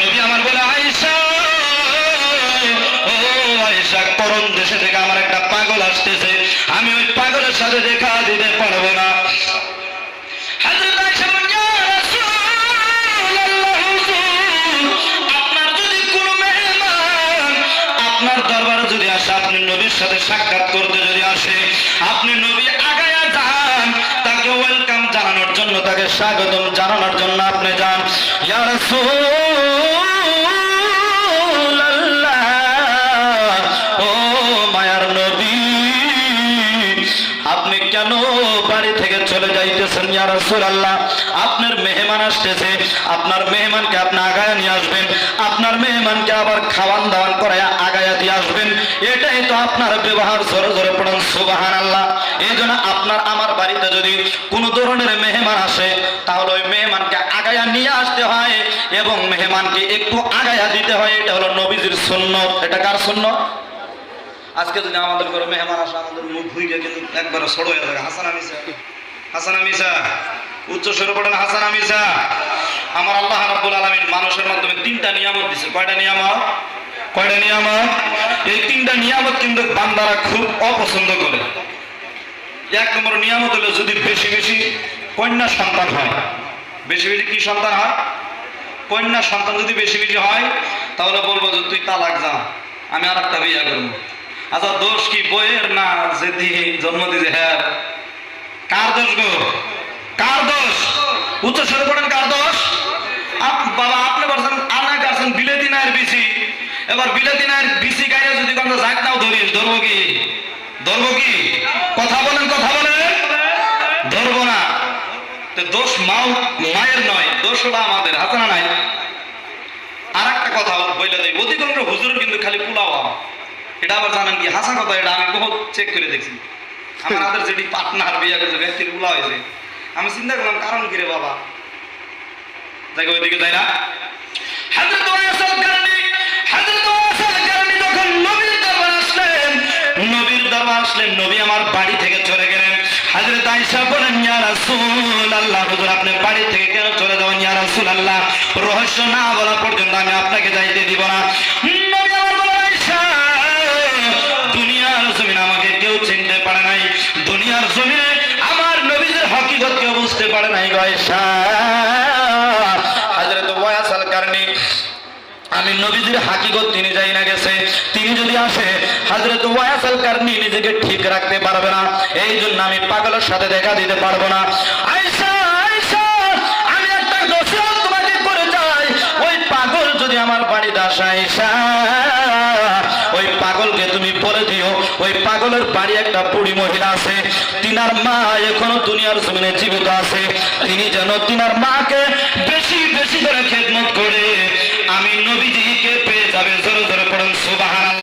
নবী আমার বলে, আয়েশা, ও আয়েশা করম দেশে থেকে আমার একটা পাগল আসতেছে। আমি ওই পাগলের সাথে দেখা দিতে পারব না। সাথে সাক্ষাৎ করতে যদি আসে, আপনি নবী আগায়া যান স্বাগতম জানানোর জন্য আপনি যান। ও মায়ার নবী, আপনি কেন বাড়ি থেকে চলে যাইতেছেন ইয়া রাসূলুল্লাহ? আপনার মেহমান আসতেছে, আপনার মেহমানকে আপনি আগায় নিয়ে আসবেন, আপনার মেহমানকে আবার খাওয়ান দাওয়ান করায় আগায়া দিয়ে আসবেন। এটাই তো আপনার ব্যবহার, জোরে জোরে পড়েন, সুবহানাল্লাহ। এই জন্য আপনার, আমার বাড়িতে যদি কোনো ধরনের মেহমান আসে তাহলে ওই মেহমানকে আগায়া নিয়ে আসতে হয় এবং মেহমানকে একটু আগায়া দিতে হয়, এটা হলো নবীজির সুন্নত। এটা কার সুন্নত? আজকে যদি আমাদের ঘরে মেহমান আসে, আমাদের মুখ ভুইকে কিন্তু একবারে সড়ো থাকে হাসান হাসান আমিসা উচ্চ হাসান আমিসা আমার আল্লাহ রাব্বুল আলামিন মানুষের মাধ্যমে তিনটা নিয়ামত দিছে। কয়টা নিয়ামত? কয়টা নিয়ামত? এই তিনটা নিয়ামত কিন্তু বান্দারা খুব অপছন্দ করে। এক নম্বর নিয়ামত হলো, যদি বেশি বেশি কন্যা সন্তান হয়, বেশি বেশি কি সন্তান হয়? কন্যা সন্তান যদি বেশি বেশি হয়, তাহলে বলব যে তুই তালাক যা, আমি আর একটা বিয়ে করব। আচ্ছা দোষ কি? বইয়ের না যে জন্ম দিয়েছে? হ্যাঁ। কার দোষ গো? কার দোষ? উচ্চ স্বরে পড়েন কার দোষ? বাবা, আপনি বলছেন, আনা গাছেন, বিলেতি নায়ের বিসি এবার বিলেতি নায়ের বিসি গায়ে যদি কোনো জাত নাও ধরিস। ধরবো কি? ধরবো কি? কথা বলেন কথা বলেন। ধরবো না। দোষ মাও মায়ের নয় দোষ হলো আমাদের হাতানা নাই। আর একটা কথা বলে দেয় অধিকাংশ হুজুর কিন্তু খালি পোলাও এটা আবার জানেন কি? হাসা কথা এটা আমি বহুত চেক করে দেখছি। আমার হাতের যেটি পার্টনার বিয়ে করছে ব্যক্তির পোলা হয়েছে। আমি চিন্তা করলাম কারণ কি রে বাবা? দেখো ওইদিকে যাই না। আয়েশা বলেন হুজুর, আপনি বাড়ি থেকে কেন চলে যাবেন? রহস্য না বলা পর্যন্ত আমি আপনাকে যাইতে দিব না। দুনিয়ার জমিনে আমাকে কেউ চিনতে পারে নাই। দুনিয়ার জমিনে আমার নবীদের হকিকত কেউ বুঝতে পারে নাই গয়সা আমি নবীজির হাকিকত তিনি যাই না গেছে। তিনি যদি আসে হাজরত ওয়াসাল কারণে নিজেকে ঠিক রাখতে পারবে না। এই জন্য আমি পাগলের সাথে দেখা দিতে পারব না। ওই পাগল যদি আমার বাড়িতে আসে ওই পাগলকে তুমি বলে দিও, ওই পাগলের বাড়ি একটা বুড়ি মহিলা আছে। তিনার মা এখনও দুনিয়ার জমিনে জীবিত আছে। তিনি যেন তিনার মাকে